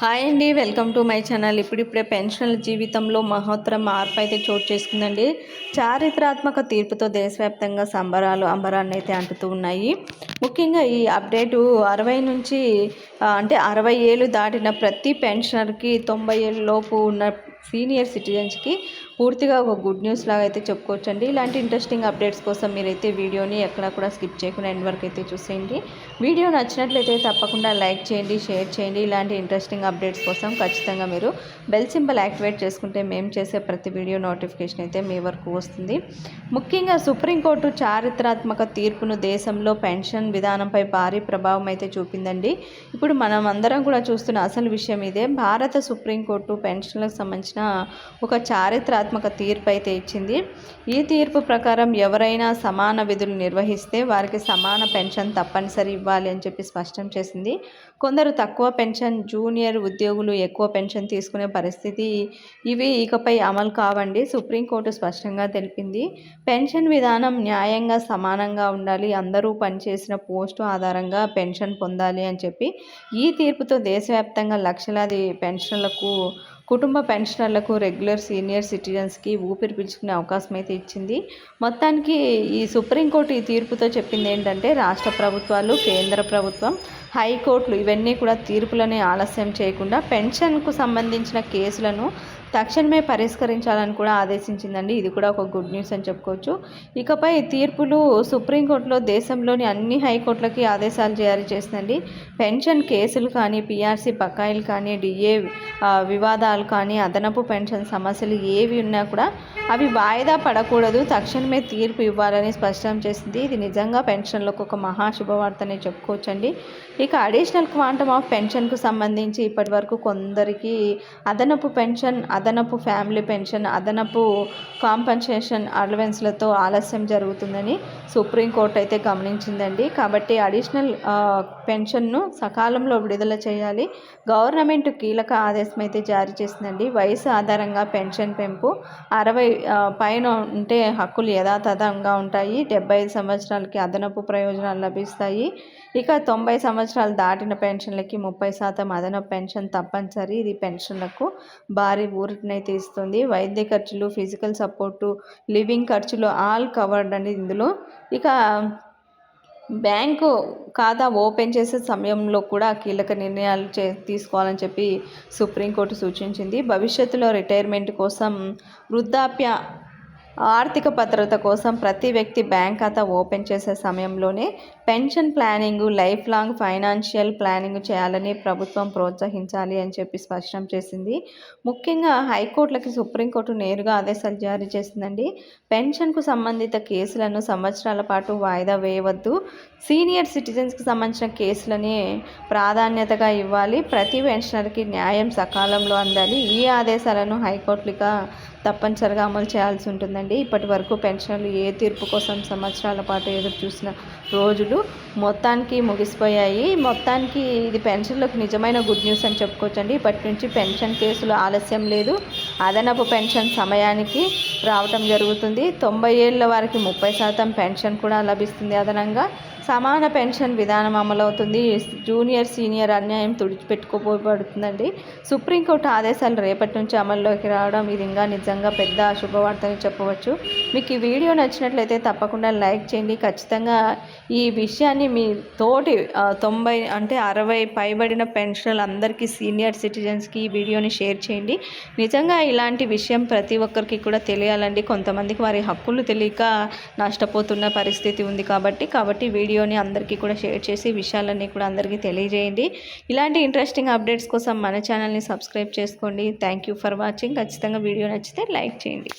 Hi అండి welcome to my channel. ఇప్పుడిప్పుడే పెన్షనర్ల జీవితంలో మహోత్తర మార్పు అయితే చోటు చేసుకుందండి. చారిత్రాత్మక తీర్పుతో దేశవ్యాప్తంగా సంబరాలు అంబరాన్ని అయితే అంటుతూ ఉన్నాయి. ముఖ్యంగా ఈ అప్డేటు అరవై నుంచి అంటే అరవై ఏళ్ళు దాటిన ప్రతి పెన్షనర్కి తొంభై ఏళ్ళ లోపు ఉన్న సీనియర్ సిటిజన్స్కి పూర్తిగా ఒక గుడ్ న్యూస్ లాగా అయితే చెప్పుకోవచ్చండి. ఇలాంటి ఇంట్రెస్టింగ్ అప్డేట్స్ కోసం మీరైతే వీడియోని ఎక్కడా కూడా స్కిప్ చేయకుండా ఎండ్ వరకు అయితే చూసేయండి. వీడియో నచ్చినట్లయితే తప్పకుండా లైక్ చేయండి షేర్ చేయండి. ఇలాంటి ఇంట్రెస్టింగ్ అప్డేట్స్ కోసం ఖచ్చితంగా మీరు బెల్ సింబల్ యాక్టివేట్ చేసుకుంటే మేము చేసే ప్రతి వీడియో నోటిఫికేషన్ అయితే మీ వరకు వస్తుంది. ముఖ్యంగా సుప్రీంకోర్టు చారిత్రాత్మక తీర్పును దేశంలో పెన్షన్ విధానంపై భారీ ప్రభావం అయితే చూపిందండి. ఇప్పుడు మనం అందరం కూడా చూస్తున్న అసలు విషయం ఇదే. భారత సుప్రీంకోర్టు పెన్షన్లకు సంబంధించిన ఒక చారిత్రాత్మక తీర్పు అయితే ఇచ్చింది. ఈ తీర్పు ప్రకారం ఎవరైనా సమాన విధులు నిర్వహిస్తే వారికి సమాన పెన్షన్ తప్పనిసరి ఇవ్వాలి అని చెప్పి స్పష్టం చేసింది. కొందరు తక్కువ పెన్షన్ జూనియర్ ఉద్యోగులు ఎక్కువ పెన్షన్ తీసుకునే పరిస్థితి ఇవి ఇకపై అమలు కావండి సుప్రీంకోర్టు స్పష్టంగా తెలిపింది. పెన్షన్ విధానం న్యాయంగా సమానంగా ఉండాలి అందరూ పనిచేసిన పోస్టు ఆధారంగా పెన్షన్ పొందాలి అని చెప్పి ఈ తీర్పుతో దేశవ్యాప్తంగా లక్షలాది పెన్షన్లకు కుటుంబ పెన్షనర్లకు రెగ్యులర్ సీనియర్ సిటిజన్స్కి ఊపిరి పీల్చుకునే అవకాశం అయితే ఇచ్చింది. మొత్తానికి ఈ సుప్రీంకోర్టు ఈ తీర్పుతో చెప్పింది ఏంటంటే రాష్ట్ర ప్రభుత్వాలు కేంద్ర ప్రభుత్వం హైకోర్టులు ఇవన్నీ కూడా తీర్పులని ఆలస్యం చేయకుండా పెన్షన్కు సంబంధించిన కేసులను తక్షణమే పరిష్కరించాలని కూడా ఆదేశించిందండి. ఇది కూడా ఒక గుడ్ న్యూస్ అని చెప్పుకోవచ్చు. ఇకపై తీర్పులు సుప్రీంకోర్టులో దేశంలోని అన్ని హైకోర్టులకి ఆదేశాలు జారీ చేసిందండి. పెన్షన్ కేసులు కానీ పిఆర్సీ బకాయిలు కానీ డిఏ వివాదాలు కానీ అదనపు పెన్షన్ సమస్యలు ఏవి ఉన్నా కూడా అవి వాయిదా పడకూడదు. తక్షణమే తీర్పు ఇవ్వాలని స్పష్టం చేసింది. ఇది నిజంగా పెన్షన్లకు ఒక మహా శుభవార్తనే చెప్పుకోవచ్చండి. ఇక అడిషనల్ క్వాంటమ్ ఆఫ్ పెన్షన్కు సంబంధించి ఇప్పటి వరకు కొందరికి అదనపు పెన్షన్ అదనపు ఫ్యామిలీ పెన్షన్ అదనపు కాంపన్సేషన్ అలవెన్స్లతో ఆలస్యం జరుగుతుందని సుప్రీంకోర్టు అయితే గమనించిందండి. కాబట్టి అడిషనల్ పెన్షన్ను సకాలంలో విడుదల చేయాలి. గవర్నమెంట్ కీలక ఆదేశం అయితే జారీ చేసిందండి. వయసు ఆధారంగా పెన్షన్ పెంపు అరవై పైన ఉంటే హక్కులు యథాతథంగా ఉంటాయి. డెబ్బై ఐదు సంవత్సరాలకి అదనపు ప్రయోజనాలు లభిస్తాయి. ఇక తొంభై సంవత్సరాలు దాటిన పెన్షన్లకి ముప్పై శాతం అదనపు పెన్షన్ తప్పనిసరి. ఇది పెన్షన్లకు భారీ ఊరటనైతే ఇస్తుంది వైద్య ఖర్చులు ఫిజికల్ సపోర్టు లివింగ్ ఖర్చులు ఆల్ కవర్డ్ అండి ఇందులో. ఇక బ్యాంకు ఖాతా ఓపెన్ చేసే సమయంలో కూడా కీలక నిర్ణయాలు చే తీసుకోవాలని చెప్పి సుప్రీంకోర్టు సూచించింది. భవిష్యత్తులో రిటైర్మెంట్ కోసం వృద్ధాప్య ఆర్థిక భద్రత కోసం ప్రతి వ్యక్తి బ్యాంక్ ఖాతా ఓపెన్ చేసే సమయంలోనే pension planning lifelong financial planning చేయాలని ప్రభుత్వం ప్రోత్సహించాలి అని చెప్పి స్పష్టం చేసింది. ముఖ్యంగా హైకోర్టులకి సుప్రీంకోర్టు నేరుగా ఆదేశాలు జారీ చేసిందండి. పెన్షన్కు సంబంధిత కేసులను సంవత్సరాల పాటు వాయిదా వేయవద్దు. సీనియర్ సిటిజన్స్కి సంబంధించిన కేసులని ప్రాధాన్యతగా ఇవ్వాలి. ప్రతి పెన్షనర్కి న్యాయం సకాలంలో అందాలి. ఈ ఆదేశాలను హైకోర్టులుగా తప్పనిసరిగా అమలు చేయాల్సి ఉంటుందండి. ఇప్పటి వరకు పెన్షన్లు ఏ తీర్పు కోసం సంవత్సరాల పాటు ఎదురు చూసిన రోజులు మొత్తానికి ముగిసిపోయాయి. మొత్తానికి ఇది పెన్షన్లకు నిజమైన గుడ్ న్యూస్ అని చెప్పుకోవచ్చండి. ఇప్పటి నుంచి పెన్షన్ కేసులు ఆలస్యం లేదు. అదనపు పెన్షన్ సమయానికి రావటం జరుగుతుంది. తొంభై ఏళ్ళ వారికి ముప్పై శాతం పెన్షన్ కూడా లభిస్తుంది అదనంగా. సమాన పెన్షన్ విధానం అమలవుతుంది. జూనియర్ సీనియర్ అన్యాయం తుడిచిపెట్టుకోబడుతుందండి. సుప్రీంకోర్టు ఆదేశాలు రేపటి నుంచి అమల్లోకి రావడం ఇది ఇంకా నిజంగా పెద్ద శుభవార్తని చెప్పవచ్చు. మీకు ఈ వీడియో నచ్చినట్లయితే తప్పకుండా లైక్ చేయండి. ఖచ్చితంగా ఈ విషయాన్ని మీ తోటి తొంభై అంటే అరవై పైబడిన పెన్షన్లు అందరికీ సీనియర్ సిటిజన్స్కి ఈ వీడియోని షేర్ చేయండి. నిజంగా ఇలాంటి విషయం ప్రతి ఒక్కరికి కూడా తెలియాలండి. కొంతమందికి వారి హక్కులు తెలియక నష్టపోతున్న పరిస్థితి ఉంది కాబట్టి కాబట్టి వీడియో వీడియోని అందరికీ కూడా షేర్ చేసి విషయాలన్నీ కూడా అందరికీ తెలియజేయండి. ఇలాంటి ఇంట్రెస్టింగ్ అప్డేట్స్ కోసం మన ఛానల్ని సబ్స్క్రైబ్ చేసుకోండి. థ్యాంక్ యూ ఫర్ వాచింగ్ ఖచ్చితంగా వీడియో నచ్చితే లైక్ చేయండి.